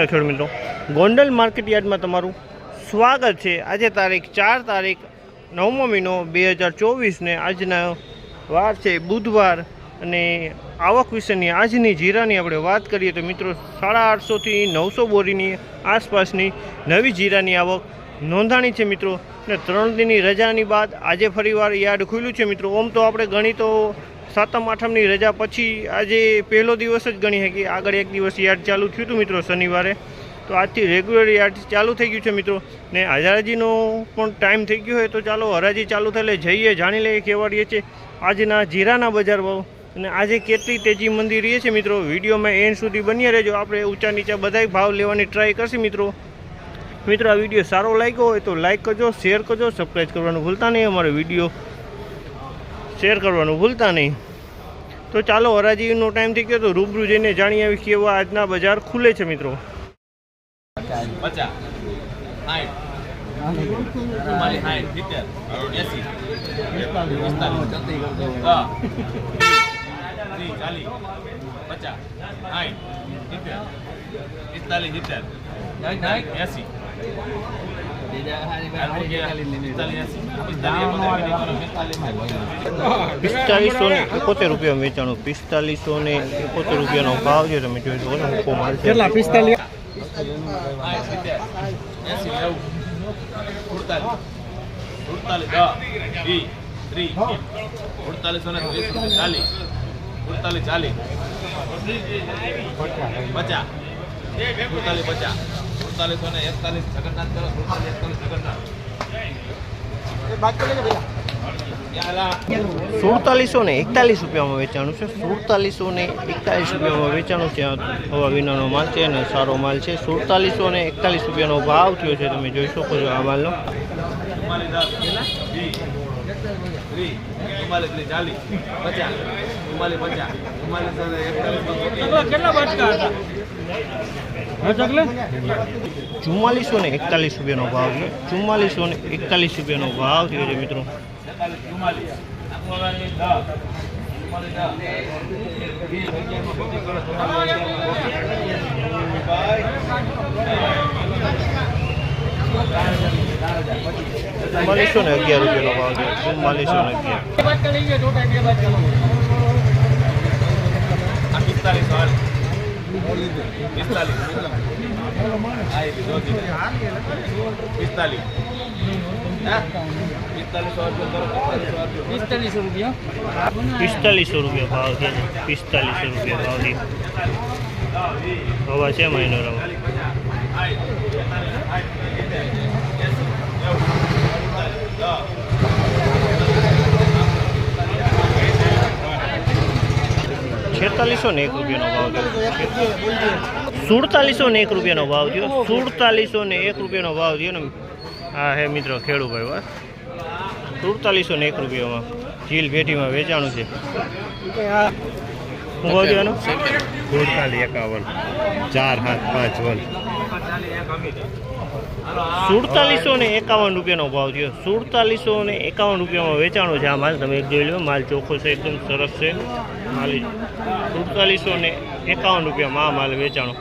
ખેડૂત મિત્રો, ગોંડલ માર્કેટ યાર્ડમાં તમારું સ્વાગત છે. આજે તારીખ ચાર તારીખ નવમો મહિનો બે હજાર ચોવીસને આજના વાર છે, બુધવાર. અને આવક વિશેની આજની જીરાની આપણે વાત કરીએ તો મિત્રો, સાડા આઠસોથી નવસો બોરીની આસપાસની નવી જીરાની આવક નોંધાણી છે મિત્રો. ને ત્રણ દિનની રજાની બાદ આજે ફરીવાર યાર્ડ ખુલ્યું છે મિત્રો. ઓમ તો આપણે ગણી તો સાતમ, આઠમની રજા પછી આજે પહેલો દિવસ જ ગણી શકીએ. આગળ એક દિવસ યાર્ડ ચાલુ થયું હતું મિત્રો શનિવારે. તો આજથી રેગ્યુલર યાર્ડ ચાલુ થઈ ગયું છે મિત્રો. ને હરાજીનો પણ ટાઈમ થઈ ગયો હોય તો ચાલો હરાજી ચાલુ થાય જઈએ, જાણી લઈએ કેવાડીએ છે આજના જીરાના બજાર ભાવ અને આજે કેટલી તેજી મંદી રહી છે મિત્રો. વિડીયોમાં એન્ડ સુધી બન્યા રહેજો. આપણે ઊંચા નીચા બધાય ભાવ લેવાની ટ્રાય કરશે મિત્રો. મિત્રો, આ વીડિયો સારો લાગ્યો હોય તો લાઈક કરજો શેર કરજો સબસ્ક્રાઈબ કરવાનું ભૂલતા નહીં. અમારો વીડિયો શેર કરવાનું ભૂલતા નહીં તો ચાલો હરાજીનો ટાઈમ થઈ ગયો તો રૂબરૂ જઈને જાણી આવી કેવો આજના બજાર ખુલે છે મિત્રો પચાસ પિસ્તાલીસ ને એકોતેર રૂપિયા વેચાણું. પિસ્તાલીસો ને એકોતેર રૂપિયાનો ભાવ છે તમે જોઈ શકો છો હુકો માલ કેટલા? પિસ્તાલીસ ને ત્રીસ ચાલીસ અડતાલીસ ચાલીસ પચાસ પચાસ સુડતાલીસો ને એકતાલીસ જગન્નાથ કરો સુડતાલીસ એકતાલીસ જગન્નાથ. સુડતાલીસો ને એકતાલીસ રૂપિયામાં વેચાણું છે. સુડતાલીસો ને એકતાલીસ રૂપિયામાં વેચાણું છે. આ હવા વિનાનો માલ છે અને સારો માલ છે. સુડતાલીસો ને એકતાલીસ રૂપિયાનો ભાવ થયો છે. તમે જોઈ શકો છો આ માલનો. ત્રીસ ચુમ્માલીસ ને એકતાલીસ રૂપિયાનો ભાવ છે ચુમ્માલીસો ને એકતાલીસ રૂપિયાનો ભાવ થયો છે મિત્રો ચુમ્માલીસ ચુમ્માલીસ ને અગિયાર રૂપિયાનો ભાવ છે. ચુમ્માલીસો ને અગિયાર. પિસ્તાલીસો રૂપિયા. ભાવ છે પિસ્તાલીસો રૂપિયા ભાવ છે. હવા છે મહિનો રવા છેતાલીસો ને એક રૂપિયાનો ભાવ સુડતાલીસો ને એક રૂપિયાનો ભાવ થયો. સુડતાલીસો ને એક રૂપિયાનો ભાવ થયો ને હા હે મિત્રો ખેડૂભાઈ વાત સુડતાલીસો ને એક રૂપિયામાં ઝીલ પેટીમાં વેચાણું છે. શું ભાવ થયો સુડતાલીસ એકાવન. ચાર સાત પાંચ વન. સુડતાલીસો ને એકાવન રૂપિયાનો ભાવ થયો. સુડતાલીસો ને એકાવન રૂપિયામાં વેચાણો છે આ માલ. તમે એક જોઈ લો માલ ચોખ્ખો છે એકદમ સરસ છે. માલ સુડતાલીસો ને એકાવન રૂપિયામાં આ માલ વેચાણો.